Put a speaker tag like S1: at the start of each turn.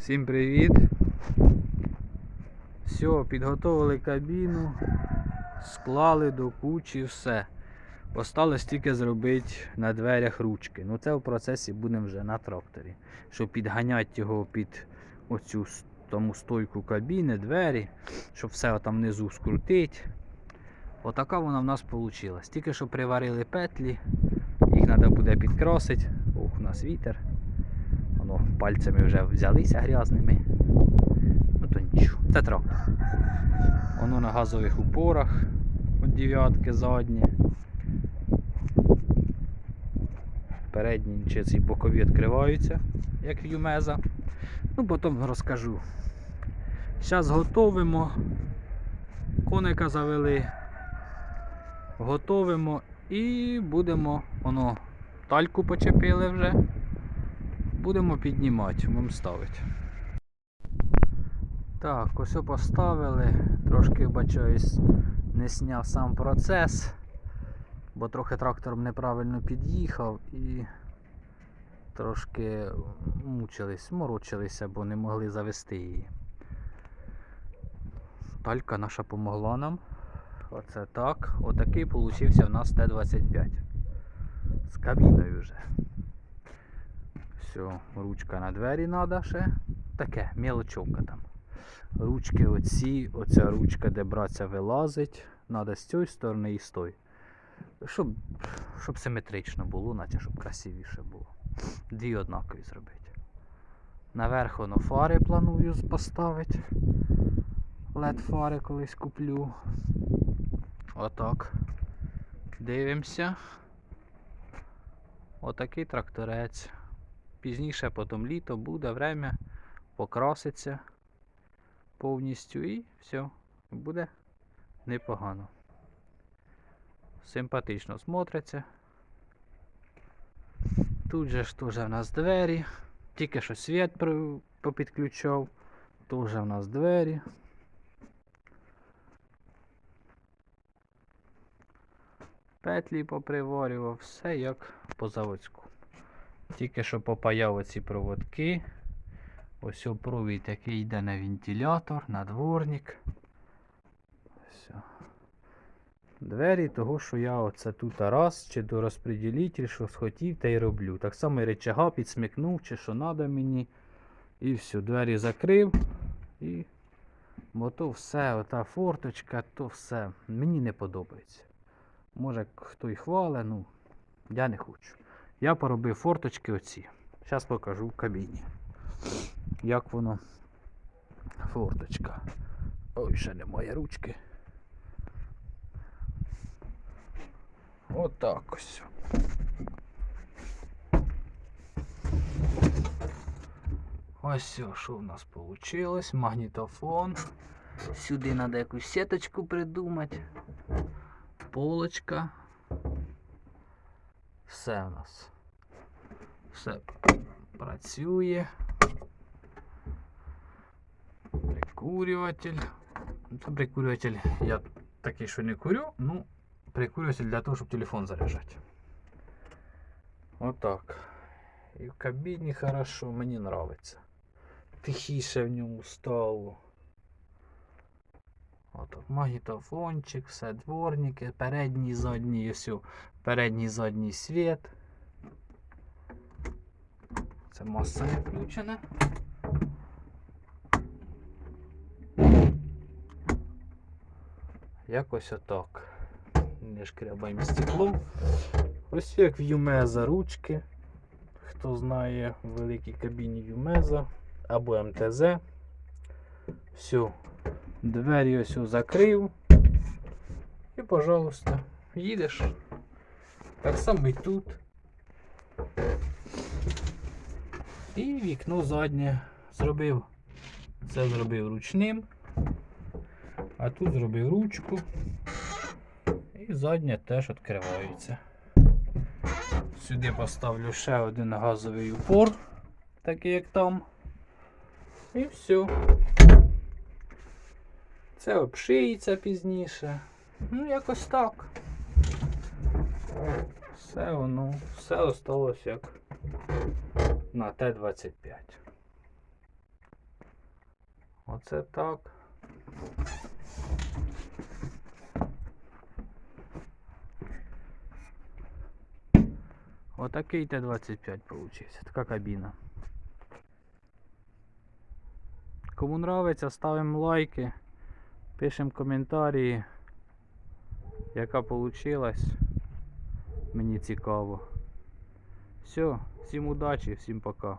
S1: Всім привіт! Все, підготовили кабіну, склали до кучі все. Осталось тільки зробити на дверях ручки. Ну це в процесі будемо вже на тракторі. Щоб підганяти його під оцю тому стойку кабіни, двері, щоб все там внизу скрутити. Отака вона в нас вийшла. Тільки що приварили петлі, їх треба буде підкрасити. Ох, у нас вітер. Воно пальцями вже взялися грязними. Ну то нічого. Це трактор. Воно на газових упорах. От дев'ятки задні. Передні чи ці бокові відкриваються, як Юмеза. Ну, потім розкажу. Зараз готовимо. Коника завели. Готовимо і будемо, воно, тальку почепили вже. Будемо піднімати, будемо ставити. Так, ось поставили. Трошки бачаюсь, не зняв сам процес, бо трохи трактором неправильно під'їхав і трошки мучились, морочилися, бо не могли завести її. Талька наша помогла нам. Оце так. Отакий получився в нас Т-25. З кабіною вже. Все, ручка на двері треба ще. Таке, мелочовка там. Ручки оці, оця ручка, де братця вилазить. Треба з цієї сторони і з тої. Щоб, щоб симетрично було, наче щоб красивіше було. Дві однакові зробити. Наверх воно фари планую поставити. LED фари колись куплю. Отак. Дивимося. Отакий тракторець. Пізніше, потім літо буде время, покраситься повністю і все. Буде непогано. Симпатично смотриться. Тут же ж теж в нас двері. Тільки що світ попідключав. Теж в нас двері. Петлі поприварював, все як по заводську. Тільки що попаяв оці проводки. Ось о провід, який йде на вентилятор, на дворник. Все. Двері того, що я оце тут раз, чи до розпреділитель, що схотів, та й роблю. Так само і речага підсмикнув, чи що треба мені. І все, двері закрив. І бо то все, ота форточка, то все. Мені не подобається. Може хто й хвалить, ну я не хочу. Я поробив форточки оці. Зараз покажу в кабіні. Як воно. Форточка. Ой, ще немає ручки. Отак ось. Ось все, що в нас вийшло. Магнітофон. Сюди треба якусь сіточку придумати. Полочка. Все у нас. Все працює. Прикурюватель. Ну, Це прикурюватель. Я такий, що не курю, ну, прикурюватель для того, щоб телефон заряджати. Отак. І в кабіні хорошо, мені нравиться. Тихіше в ньому стало. Отак, магнітофончик, все дворники, передній, задній, о, передній, задній світ. Це маса не включена. Якось отак. Не шкрябаємо стекло. Ось як в Юмеза ручки. Хто знає в великій кабіні Юмеза або МТЗ. Все. Двері ось закрив. І, пожалуйста, їдеш. Так само і тут. І вікно заднє зробив. Це зробив ручним. А тут зробив ручку. І заднє теж відкривається. Сюди поставлю ще один газовий упор, такий як там. І все. Це обшиється пізніше. Ну, якось так. Все воно, все осталось як на Т-25. Оце так. Отакий Т-25 получився. Така кабіна. Кому нравиться, ставимо лайки, пишемо коментарі, яка получилась. Мені цікаво. Все, всім удачі, всім пока.